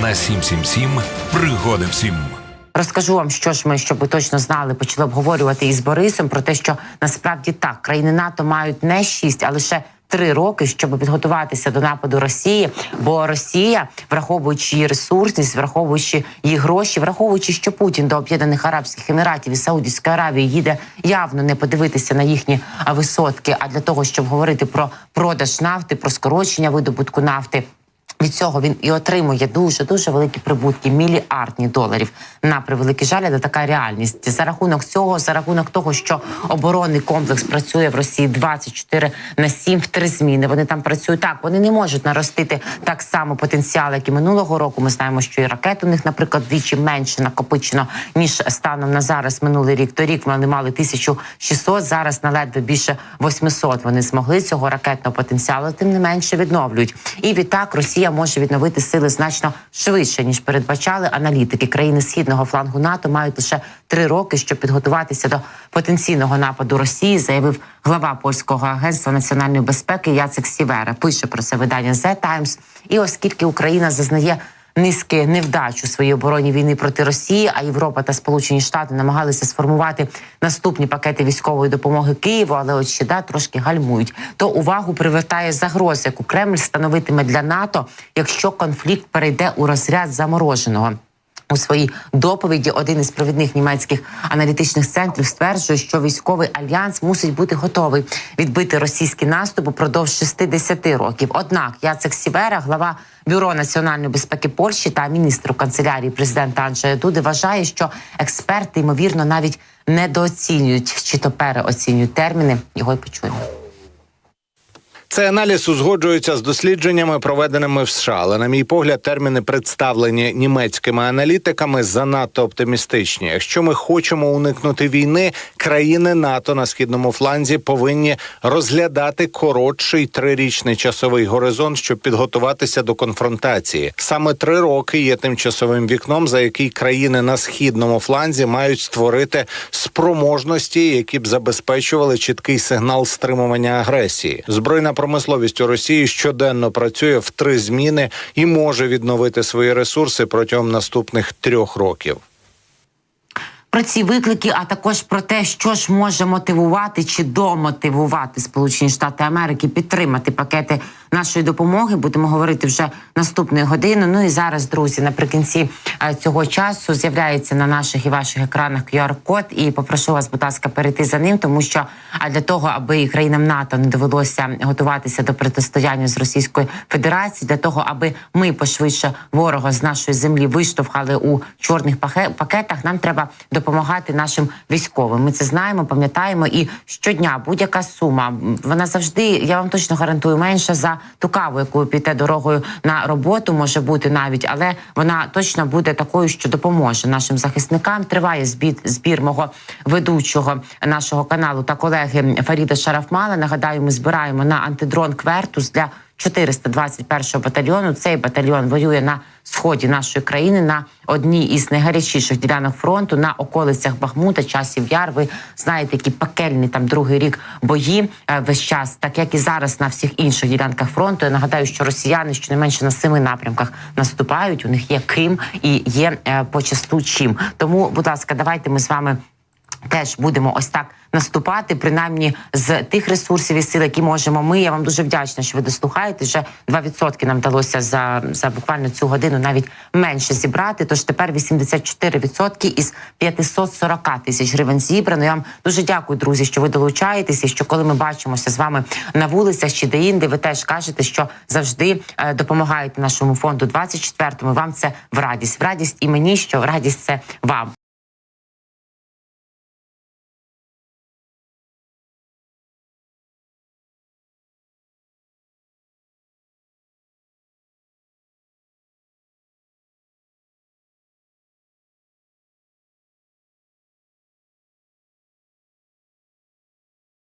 на 777 пригоди всім. Розкажу вам, що ж ми, щоб ви точно знали, почали обговорювати із Борисом про те, що насправді так країни НАТО мають не шість, а лише три роки, щоб підготуватися до нападу Росії. Бо Росія, враховуючи її ресурсність, враховуючи її гроші, враховуючи, що Путін до Об'єднаних Арабських Еміратів і Саудівської Аравії їде явно не подивитися на їхні висотки, а для того, щоб говорити про продаж нафти, про скорочення видобутку нафти. Від цього він і отримує дуже дуже великі прибутки, мільярдні доларів. На превеликий жаль, але така реальність. За рахунок цього, за рахунок того, що оборонний комплекс працює в Росії 24 на 7 в три зміни. Вони там працюють так. Вони не можуть наростити так само потенціал, як і минулого року. Ми знаємо, що і ракет у них, наприклад, вдвічі менше накопичено ніж станом на зараз. Минулий рік торік вони мали 1600, Зараз на ледве більше 800 Вони змогли цього ракетного потенціалу, тим не менше відновлюють. І відтак Росія може відновити сили значно швидше ніж передбачали аналітики. Країни східного флангу НАТО мають лише три роки, щоб підготуватися до потенційного нападу Росії, заявив глава польського агентства національної безпеки Яцек Сівера. Пише про це видання The Times. І оскільки Україна зазнає низки невдач у своїй обороні війни проти Росії, а Європа та Сполучені Штати намагалися сформувати наступні пакети військової допомоги Києву, але от ще да, трошки гальмують. То увагу привертає загроза, яку Кремль становитиме для НАТО, якщо конфлікт перейде у розряд замороженого. У своїй доповіді один із провідних німецьких аналітичних центрів стверджує, що військовий альянс мусить бути готовий відбити російський наступ упродовж 60 років. Однак Яцек Сівера, глава бюро національної безпеки Польщі та міністр канцелярії президента Анджея Дуди, вважає, що експерти ймовірно навіть недооцінюють чи то переоцінюють терміни. Його й почуємо. Цей аналіз узгоджується з дослідженнями, проведеними в США. Але, на мій погляд, терміни представлені німецькими аналітиками занадто оптимістичні. Якщо ми хочемо уникнути війни, країни НАТО на східному фланзі повинні розглядати коротший трирічний часовий горизонт, щоб підготуватися до конфронтації. Саме три роки є тимчасовим вікном, за який країни на східному фланзі мають створити спроможності, які б забезпечували чіткий сигнал стримування агресії. Збройна промисловість у Росії щоденно працює в три зміни і може відновити свої ресурси протягом наступних трьох років. Про ці виклики, а також про те, що ж може мотивувати чи домотивувати Сполучені Штати Америки підтримати пакети нашої допомоги. Будемо говорити вже наступної години. Ну і зараз, друзі, наприкінці е, цього часу з'являється на наших і ваших екранах QR-код. І попрошу вас, будь ласка, перейти за ним, тому що а для того, аби країнам НАТО не довелося готуватися до протистояння з Російською Федерацією, для того, аби ми пошвидше ворога з нашої землі виштовхали у чорних пакетах, нам треба допомагати нашим військовим. Ми це знаємо, пам'ятаємо. І щодня будь-яка сума вона завжди, я вам точно гарантую, менша за ту каву, яку піде дорогою на роботу, може бути навіть, але вона точно буде такою, що допоможе нашим захисникам. Триває збір, збір мого ведучого нашого каналу та колеги Фаріда Шарафмала. Нагадаю, ми збираємо на антидрон Квертус для 421 батальйону. Цей батальйон воює на сході нашої країни на одній із найгарячіших ділянок фронту на околицях Бахмута, часів яр. Ви знаєте, які пекельні там другий рік бої е, весь час, так як і зараз на всіх інших ділянках фронту. Я нагадаю, що росіяни щонайменше на семи напрямках наступають. У них є ким і є е, почасту чим. Тому, будь ласка, давайте ми з вами. Теж будемо ось так наступати, принаймні з тих ресурсів і сил, які можемо. Ми я вам дуже вдячна, що ви дослухаєте. Вже 2% нам вдалося за, за буквально цю годину навіть менше зібрати. Тож тепер 84% із 540 тисяч гривень зібрано. Я вам дуже дякую, друзі, що ви долучаєтеся. Що коли ми бачимося з вами на вулицях чи де-інде, ви теж кажете, що завжди е, допомагаєте нашому фонду 24-му. Вам це в радість. В радість і мені, що в радість це вам.